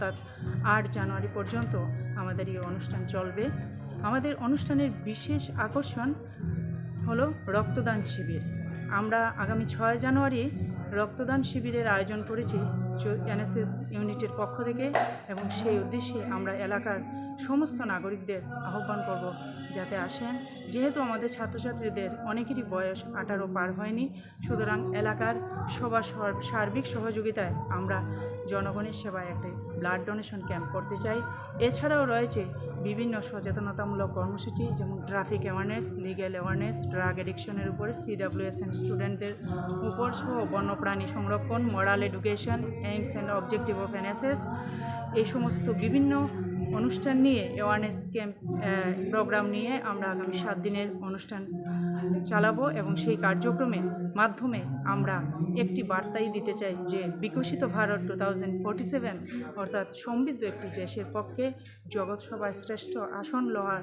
অর্থাৎ আট জানুয়ারি পর্যন্ত আমাদের এই অনুষ্ঠান চলবে। আমাদের অনুষ্ঠানের বিশেষ আকর্ষণ হলো রক্তদান শিবির। আমরা আগামী ছয় জানুয়ারি রক্তদান শিবিরের আয়োজন করেছি এনএসএস ইউনিটের পক্ষ থেকে এবং সেই উদ্দেশ্যে আমরা এলাকার সমস্ত নাগরিকদের আহ্বান করব যাতে আসেন। যেহেতু আমাদের ছাত্রছাত্রীদের অনেকেরই বয়স আঠারো পার হয়নি, সুতরাং এলাকার সবার সর- সার্বিক সহযোগিতায় আমরা জনগণের সেবায় একটি ব্লাড ডোনেশন ক্যাম্প করতে চাই। এছাড়াও রয়েছে বিভিন্ন সচেতনতামূলক কর্মসূচি, যেমন traffic awareness legal awareness drug এডিকশনের উপরে সিডাব্লিউএস অ্যান্ড স্টুডেন্টদের উপর সহ বন্যপ্রাণী সংরক্ষণ moral education aims and objective of NSS এই সমস্ত বিভিন্ন অনুষ্ঠান নিয়ে অ্যাওয়ারনেস ক্যাম্প প্রোগ্রাম নিয়ে আমরা আগামী সাত দিনের অনুষ্ঠান চালাবো এবং সেই কার্যক্রমের মাধ্যমে আমরা একটি বার্তাই দিতে চাই যে বিকশিত Bharat two thousand forty seven অর্থাৎ সমৃদ্ধ একটি দেশের পক্ষে জগৎসভায় শ্রেষ্ঠ আসন লোহার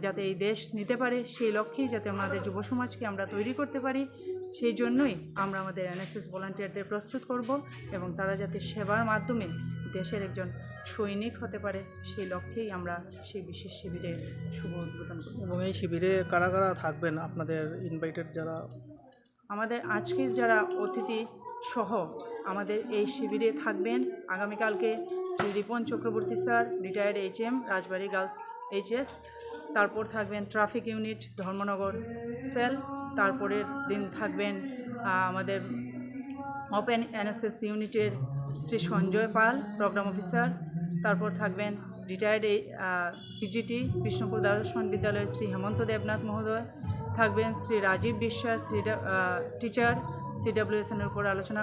যাতে এই দেশ নিতে পারে, সেই লক্ষ্যেই যাতে আমাদের যুব সমাজকে আমরা তৈরি করতে পারি। সেই জন্যই আমরা আমাদের এনএসএস ভলান্টিয়ারদের প্রস্তুত করব এবং তারা যাতে সেবার মাধ্যমে দেশের একজন সৈনিক হতে পারে সেই লক্ষ্যেই আমরা সেই বিশেষ শিবিরে শুভ উদ্বোধন করব। এবং এই শিবিরে কারা কারা থাকবেন? আপনাদের ইনভাইটেড যারা? আমাদের আজকের যারা অতিথি সহ আমাদের এই শিবিরে থাকবেন আগামীকালকে Shri Ripon Chakraborty sir retired H M Rajbari girls HS তারপর থাকবেন ট্রাফিক ইউনিট ধর্মনগর সেল তারপরের দিন থাকবেন আমাদের ওপেন এনএসএস ইউনিটের শ্রী সঞ্জয় পাল, প্রোগ্রাম অফিসার। তারপর থাকবেন রিটায়ার্ড এই পিজিটি বিষ্ণুপুর দ্বাদশ বিদ্যালয়ের শ্রী হেমন্ত দেবনাথ মহোদয়। থাকবেন শ্রী রাজীব বিশ্বাস, শ্রী টিচার সিডাব্লিউএসএনের উপর আলোচনা